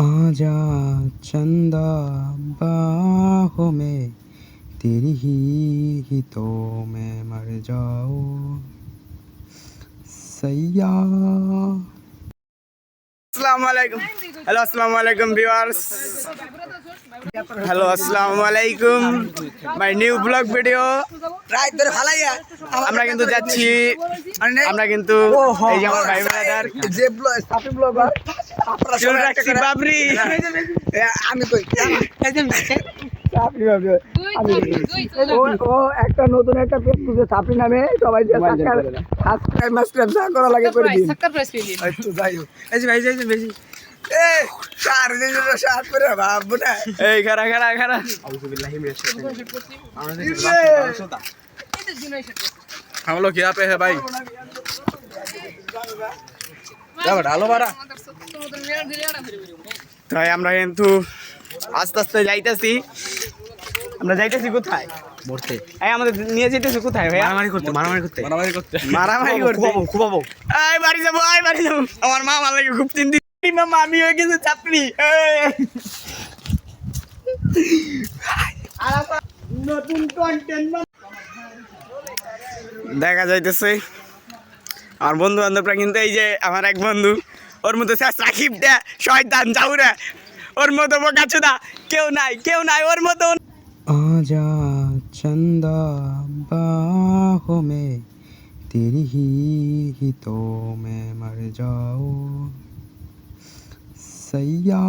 आजा चंदा बाहों में तेरी ही ही तो मैं मर जाओ। सैया আসসালামু আলাইকুম। হ্যালো আসসালামু আলাইকুম ভিউয়ার্স হ্যালো আসসালামু আলাইকুম। মাই নিউ ব্লগ ভিডিও আমরা কিন্তু যাচ্ছি। আমরা কিন্তু এই যে আমার ভাই ব্রাদার যে ব্লগার আমি কই? এই যে সাপি ব্লগার আমি ও ও একটা নতুন একটা পেজ খুঁজে সাপি নামে সবাই যে সাবস্ক্রাইব মাস্ক্রাইব যা করা লাগে করে দিন এই তো যাই হোক এই যে ভাই এই যে বেশি এ সার যে যে সার করে ভাববো না এই খারা খারা খারা हम लोग यहाँ पे है भाई क्या डालो बारा তাই আমরা কিন্তু আস্তে আস্তে যাইতেছি। আমরা যাইতেছি কোথায়? মরতে। এই আমাদের নিয়ে যেতেছি কোথায় ভাইয়া? মারামারি করতে মারামারি করতে। মারামারি করতে। মারামারি করতে। খুবাবো খুবাবো এই বাড়ি যাব এই বাড়ি যাব। আমার মা আমার লাগে খুব চিন্তিত। মামা আমি হয়ে গেছি চাপড়ি নতুন কন্টেন্ট দেখা যাইতেছে। আমার বন্ধু বান্ধবরা কিন্তু এই যে আমার এক বন্ধু ওর মধ্যে শেষ রাখিব দে শয়তান যাউরে ওর মতো বোকা চুদা কেউ নাই কেউ নাই, ওর মতো আজা চন্দা বাহো মে তেরি হি হি তো মে মর যাও। সাইয়া